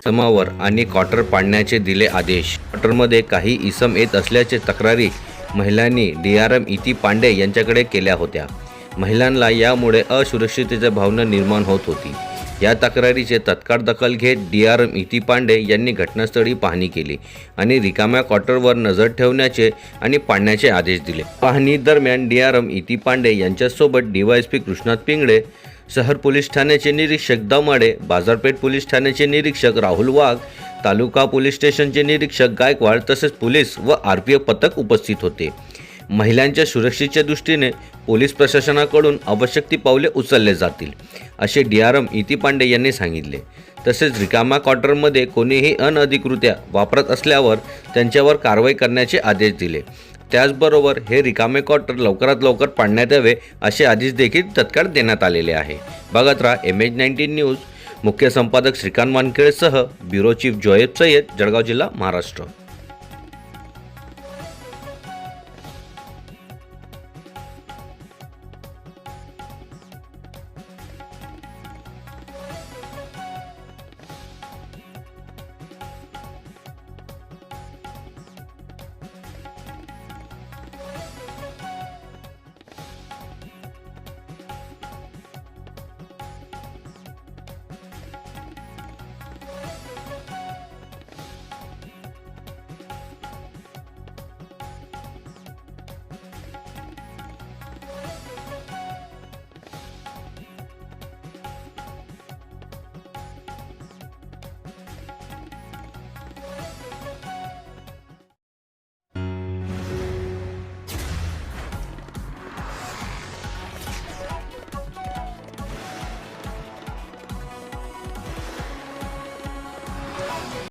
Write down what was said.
इसमावर आणि क्वार्टर पाडण्याचे दिले आदेश. क्वार्टरमध्ये काही इसम येत असल्याचे तक्रारी महिलांनी D R M Iti Pande यांच्याकडे केल्या होत्या. महिलांना यामुळे असुरक्षिततेची भावना निर्माण होत होती. या तक्रारीचे तत्काळ दखल घेत D R M Iti Pande यांनी घटनास्थळी पाहणी केली आणि रिकाम्या क्वार्टरवर नजर ठेवण्याचे आणि पाडण्याचे आदेश दिले. पाहणी दरम्यान D R M Iti Pandey यांच्यासोबत D Y S P Krishnat Pingale शहर पोलीस ठाण्याचे निरीक्षक दमाडे बाजारपेठ पोलीस ठाण्याचे निरीक्षक राहुल वाघ तालुका पोलीस स्टेशनचे निरीक्षक गायकवाड तसेच पोलीस व आर पी एफ पथक उपस्थित होते. महिलांच्या सुरक्षेच्या दृष्टीने पोलीस प्रशासनाकडून आवश्यक ती पावले उचलले जातील असे D R M Iti Pande यांनी सांगितले. तसेच रिकामा क्वार्टरमध्ये कोणीही अनधिकृत्या वापरत असल्यावर त्यांच्यावर कारवाई करण्याचे आदेश दिले. त्याचबरोबर हे रिकामे क्वार्टर लवकरात लवकर पाडण्यात यावे असे आदेश देखील तत्काळ देण्यात आलेले आहे. बघत राहा एम एच नाईन्टीन न्यूज मुख्य संपादक श्रीकांत वानखेडेसह ब्युरो चीफ जोएब सय्यद जळगाव जिल्हा महाराष्ट्र.